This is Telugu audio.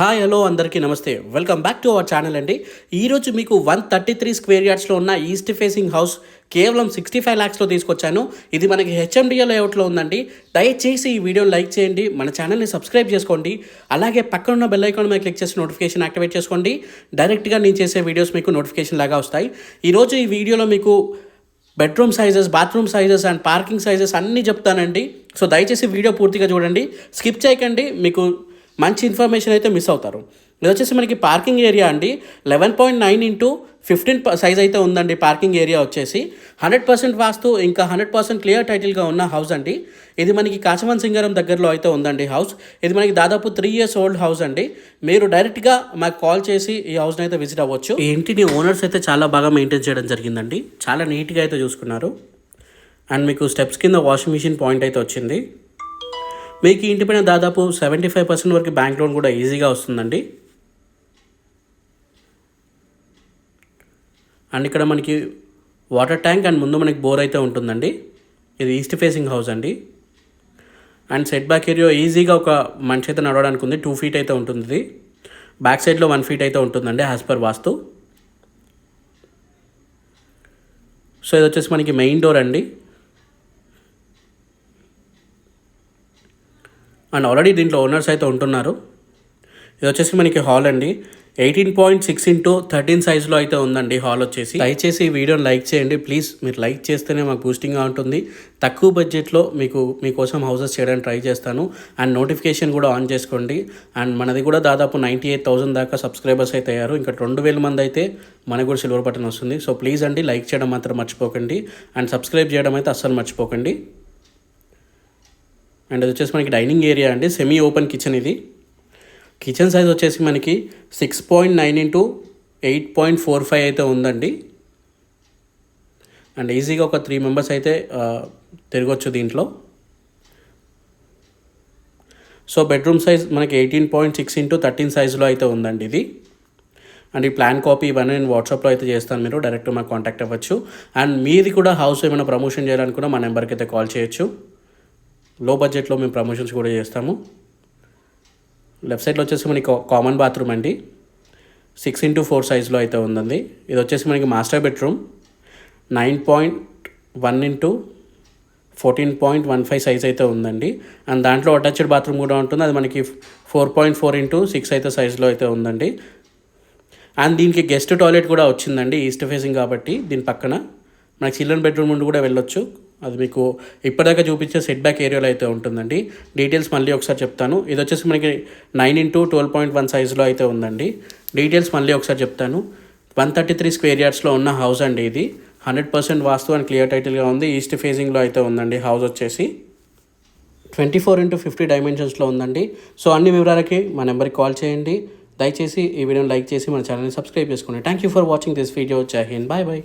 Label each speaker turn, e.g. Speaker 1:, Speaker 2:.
Speaker 1: హాయ్ హలో అందరికీ నమస్తే. Welcome back to our channel అండి. ఈరోజు మీకు వన్ థర్టీ త్రీ స్క్వేర్ యార్డ్స్లో ఉన్న ఈస్ట్ ఫేసింగ్ హౌస్ కేవలం సిక్స్టీ ఫైవ్ ల్యాక్స్లో తీసుకొచ్చాను. ఇది మనకి హెచ్ఎండిఎల్ లేఅవుట్లో ఉందండి. దయచేసి ఈ వీడియోని లైక్ చేయండి. మన ఛానల్ని సబ్స్క్రైబ్ చేసుకోండి. అలాగే పక్కన ఉన్న బెల్ ఐకాన్ మీద క్లిక్ చేసి నోటిఫికేషన్ యాక్టివేట్ చేసుకోండి. డైరెక్ట్గా నేను చేసే వీడియోస్ మీకు నోటిఫికేషన్ లాగా వస్తాయి. ఈరోజు ఈ వీడియోలో మీకు bedroom sizes bathroom sizes and parking sizes అన్నీ చెప్తానండి. సో దయచేసి వీడియో పూర్తిగా చూడండి. స్కిప్ చేయకండి. మీకు మంచి ఇన్ఫర్మేషన్ అయితే మిస్ అవుతారు. ఇది వచ్చేసి మనకి పార్కింగ్ ఏరియా అండి. Eleven point nine into fifteen size అయితే ఉందండి పార్కింగ్ ఏరియా వచ్చేసి. హండ్రెడ్ పర్సెంట్ వాస్తు ఇంకా హండ్రెడ్ పర్సెంట్ క్లియర్ టైటిల్గా ఉన్న హౌస్ అండి. ఇది మనకి కాచవన్ సింగరం దగ్గరలో అయితే ఉందండి హౌస్. ఇది మనకి దాదాపు త్రీ ఇయర్స్ ఓల్డ్ హౌస్ అండి. మీరు డైరెక్ట్గా మాకు కాల్ చేసి ఈ హౌస్ని అయితే విజిట్ అవ్వచ్చు. ఈ ఇంటిని ఓనర్స్ అయితే చాలా బాగా మెయింటైన్ చేయడం జరిగిందండి. చాలా నీట్గా అయితే చూసుకున్నారు. అండ్ మీకు స్టెప్స్ కింద వాషింగ్ మిషన్ పాయింట్ అయితే వచ్చింది. మీకు ఇంటి పైన దాదాపు సెవెంటీ ఫైవ్ పర్సెంట్ వరకు బ్యాంక్ లోన్ కూడా ఈజీగా వస్తుందండి. అండ్ ఇక్కడ మనకి వాటర్ ట్యాంక్ అండ్ ముందు మనకి బోర్ అయితే ఉంటుందండి. ఇది ఈస్ట్ ఫేసింగ్ హౌస్ అండి. అండ్ సెట్ బ్యాక్ ఏరియా ఈజీగా ఒక మనిషి అయితే నడవడానికి ఉంది. టూ ఫీట్ అయితే ఉంటుంది బ్యాక్ సైడ్లో వన్ ఫీట్ అయితే ఉంటుందండి యాజ్ పర్ వాస్తు. సో ఇది వచ్చేసి మనకి మెయిన్ డోర్ అండి. అండ్ ఆల్రెడీ దీంట్లో ఓనర్స్ అయితే ఉంటున్నారు. ఇది వచ్చేసి మనకి హాల్ అండి. Eighteen point six into thirteen సైజ్లో అయితే ఉందండి హాల్ వచ్చేసి. దయచేసి ఈ వీడియోని లైక్ చేయండి. ప్లీజ్ మీరు లైక్ చేస్తేనే మాకు బూస్టింగ్గా ఉంటుంది. తక్కువ బడ్జెట్లో మీకు మీకోసం హౌసెస్ చేయడానికి ట్రై చేస్తాను. అండ్ నోటిఫికేషన్ కూడా ఆన్ చేసుకోండి. అండ్ మనది కూడా దాదాపు నైంటీ ఎయిట్ థౌసండ్ దాకా సబ్స్క్రైబర్స్ అయితే అయ్యారు. ఇంకా రెండు వేల మంది అయితే మనకు కూడా సిల్వర్ బటన్ వస్తుంది. సో ప్లీజ్ అండి లైక్ చేయడం మాత్రం మర్చిపోకండి. అండ్ సబ్స్క్రైబ్ చేయడం అయితే అస్సలు మర్చిపోకండి. అండ్ అది వచ్చేసి మనకి డైనింగ్ ఏరియా అండి. సెమీ ఓపెన్ కిచెన్ ఇది. కిచెన్ సైజ్ వచ్చేసి మనకి six point nine into eight point four five అయితే ఉందండి. అండ్ ఈజీగా ఒక త్రీ మెంబర్స్ అయితే తిరగొచ్చు దీంట్లో. సో బెడ్రూమ్ సైజ్ మనకి eighteen point six into thirteen సైజ్లో అయితే ఉందండి ఇది. అండ్ ఈ ప్లాన్ కాపీ ఇవన్నీ నేను వాట్సాప్లో అయితే చేస్తాను. మీరు డైరెక్ట్ మాకు కాంటాక్ట్ అవ్వచ్చు. అండ్ మీది కూడా హౌస్ ఏమైనా ప్రమోషన్ చేయాలనుకున్నా మా నెంబర్కి అయితే కాల్ చేయొచ్చు. లో బడ్జెట్లో మేము ప్రమోషన్స్ కూడా చేస్తాము. లెఫ్ట్ సైడ్లో వచ్చేసి మనకి కామన్ బాత్రూమ్ అండి. సిక్స్ ఇంటూ ఫోర్ సైజ్లో అయితే ఉందండి. ఇది వచ్చేసి మనకి master bedroom nine point one into fourteen point one five size అయితే ఉందండి. అండ్ దాంట్లో అటాచ్డ్ బాత్రూమ్ కూడా ఉంటుంది. అది మనకి four point four into six అయితే సైజ్లో అయితే ఉందండి. అండ్ దీనికి గెస్ట్ టాయిలెట్ కూడా వచ్చిందండి ఈస్ట్ ఫేసింగ్ కాబట్టి దీని పక్కన. మనకి చిల్డ్రన్ బెడ్రూమ్ నుండి కూడా వెళ్ళొచ్చు. అది మీకు ఇప్పటిదాకా చూపించే సెట్ బ్యాక్ ఏరియాలో అయితే ఉంటుందండి. డీటెయిల్స్ మళ్ళీ ఒకసారి చెప్తాను. ఇది వచ్చేసి మనకి nine into twelve point one సైజులో అయితే ఉందండి. డీటెయిల్స్ మళ్ళీ ఒకసారి చెప్తాను. వన్ థర్టీ త్రీ స్క్వేర్ యార్డ్స్లో ఉన్న హౌస్ అండి ఇది. Hundred percent vastu and clear టైటిల్గా ఉంది. ఈస్ట్ ఫేజింగ్లో అయితే ఉందండి హౌస్ వచ్చేసి. ట్వంటీ ఫోర్ ఇంటూ ఫిఫ్టీ డైమెన్షన్స్లో ఉందండి. సో అన్ని వివరాలకి మా నెంబర్కి కాల్ చేయండి. దయచేసి ఈ వీడియోని లైక్ చేసి మన ఛానల్ని సబ్స్క్రైబ్ చేసుకోండి. Thank you for watching this video జై హింద్ బాయ్ బాయ్